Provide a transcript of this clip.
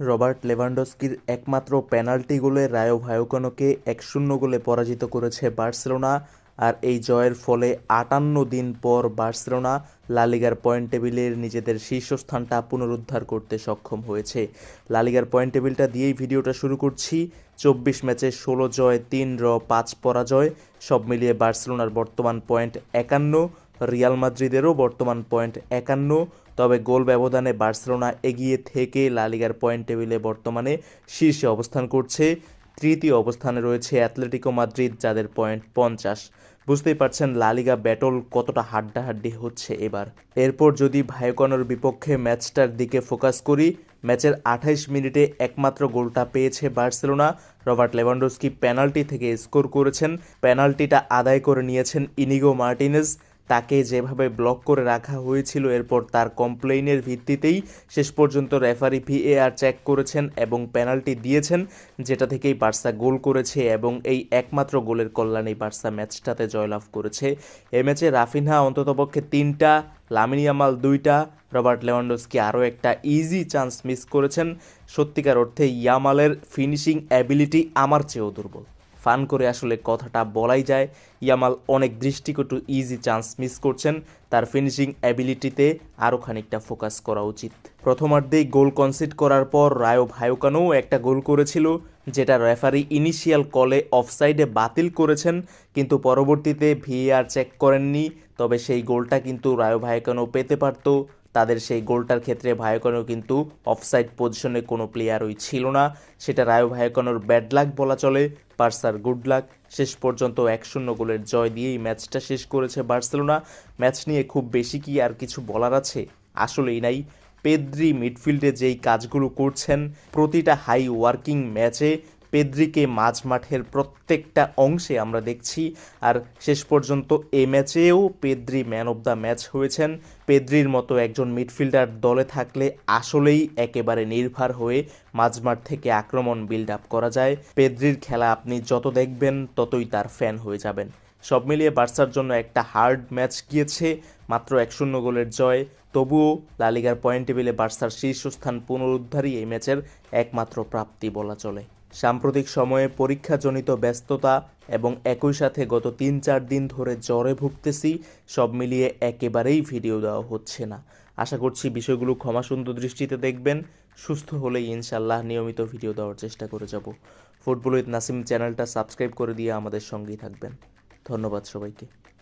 Robert লেভানডস্কির একমাত্র penalty গোলে Rayo ভায়োকানোকে এক শূন্য গোলে পরাজিত করেছে বার্সেলোনা, আর এই জয়ের ফলে আটান্ন দিন পর বার্সেলোনা লালিগার পয়েন্ট টেবিলের নিজেদের শীর্ষস্থানটা পুনরুদ্ধার করতে সক্ষম হয়েছে। লালিগার পয়েন্ট টেবিলটা দিয়েই ভিডিওটা শুরু করছি। চব্বিশ ম্যাচে ষোলো জয়, তিন র পাঁচ পরাজয়, সব মিলিয়ে বার্সেলোনার বর্তমান পয়েন্ট একান্ন। রিয়াল মাদ্রিদেরও বর্তমান পয়েন্ট একান্ন, তবে গোল ব্যবধানে বার্সেলোনা এগিয়ে থেকে লালিগার পয়েন্ট টেবিলে বর্তমানে শীর্ষে অবস্থান করছে। তৃতীয় অবস্থানে রয়েছে অ্যাথলেটিকো মাদ্রিদ, যাদের পয়েন্ট পঞ্চাশ। বুঝতেই পারছেন লালিগা ব্যাটল কতটা হাড্ডাহাড্ডি হচ্ছে এবার। এরপর যদি ভায়োকনের বিপক্ষে ম্যাচটার দিকে ফোকাস করি, ম্যাচের আঠাইশ মিনিটে একমাত্র গোলটা পেয়েছে বার্সেলোনা। রবার্ট লেভানডোস্কি পেনাল্টি থেকে স্কোর করেছেন। পেনাল্টিটা আদায় করে নিয়েছেন ইনিগো মার্টিনেজ তাকে যেভাবে ব্লক করে রাখা হয়েছিল, এরপর তার কমপ্লেইনের ভিত্তিতেই শেষ পর্যন্ত রেফারি ভিএআর চেক করেছেন এবং পেনাল্টি দিয়েছেন, যেটা থেকেই বার্সা গোল করেছে এবং এই একমাত্র গোলের কল্যাণেই বার্সা ম্যাচটাতে জয়লাভ করেছে। এ ম্যাচে রাফিনহা অন্ততপক্ষে তিনটা লামিনিয়ামাল দুইটা, রবার্ট লেভানডস্কি আরও একটা ইজি চান্স মিস করেছেন। সত্যিকার অর্থে ইয়ামালের ফিনিশিং অ্যাবিলিটি আমার চেয়েও দুর্বল। ফান করে আসলে কথাটা বলাই যায়। ইয়ামাল অনেক দৃষ্টিকটু ইজি চান্স মিস করছেন। তার ফিনিশিং অ্যাবিলিটিতে আরও খানিকটা ফোকাস করা উচিত। প্রথমার্ধেই গোল কনসিড করার পর রায়ো ভায়োকানোও একটা গোল করেছিল, যেটা রেফারি ইনিশিয়াল কলে অফসাইডে বাতিল করেছেন, কিন্তু পরবর্তীতে ভিএআর চেক করেননি, তবে সেই গোলটা কিন্তু রায়ো ভায়োকানো পেতে পারতো। তাদের সেই গোলটার ক্ষেত্রে ভায়োকানো কিন্তু অফসাইড পজিশনে কোনো প্লেয়ারই ছিল না। সেটা রায় ভায়োকানোর ব্যাড লাক বলা চলে বার্সার গুড লাক শেষ পর্যন্ত এক শূন্য গোলের জয় দিয়েই ম্যাচটা শেষ করেছে বার্সেলোনা। ম্যাচ নিয়ে খুব বেশি কি আর কিছু বলার আছে? আসলেই নাই। পেদ্রি মিডফিল্ডে যেই কাজগুলো করছেন, প্রতিটা হাই ওয়ার্কিং ম্যাচে পেদ্রিকে মাঝ মাঠের প্রত্যেকটা অংশে আমরা দেখছি। আর শেষ পর্যন্ত এ ম্যাচেও Pedri man of the match হয়েছেন। পেদ্রির মতো একজন মিডফিল্ডার দলে থাকলে আসলেই একেবারে নির্ভর হয়ে মাঝমাঠ থেকে আক্রমণ বিল্ড আপ করা যায়। পেদ্রির খেলা আপনি যত দেখবেন, ততই তার ফ্যান হয়ে যাবেন। সব মিলিয়ে বার্সার জন্য একটা হার্ড ম্যাচ গিয়েছে, মাত্র এক শূন্য গোলের জয়। তবুও লালিগার পয়েন্ট টেবিলে বার্সার শীর্ষস্থান পুনরুদ্ধারই এই ম্যাচের একমাত্র প্রাপ্তি বলা চলে। সাম্প্রতিক সময়ে পরীক্ষাজনিত ব্যস্ততা এবং একই সাথে গত তিন চার দিন ধরে জ্বরে ভুগতেছি, সব মিলিয়ে একেবারেই ভিডিও দেওয়া হচ্ছে না। আশা করছি বিষয়গুলো ক্ষমাসুন্দর দৃষ্টিতে দেখবেন। সুস্থ হলেই ইনশাল্লাহ নিয়মিত ভিডিও দেওয়ার চেষ্টা করে যাব। ফুটবল উইথ নাসিম চ্যানেলটা সাবস্ক্রাইব করে দিয়ে আমাদের সঙ্গেই থাকবেন। ধন্যবাদ সবাইকে।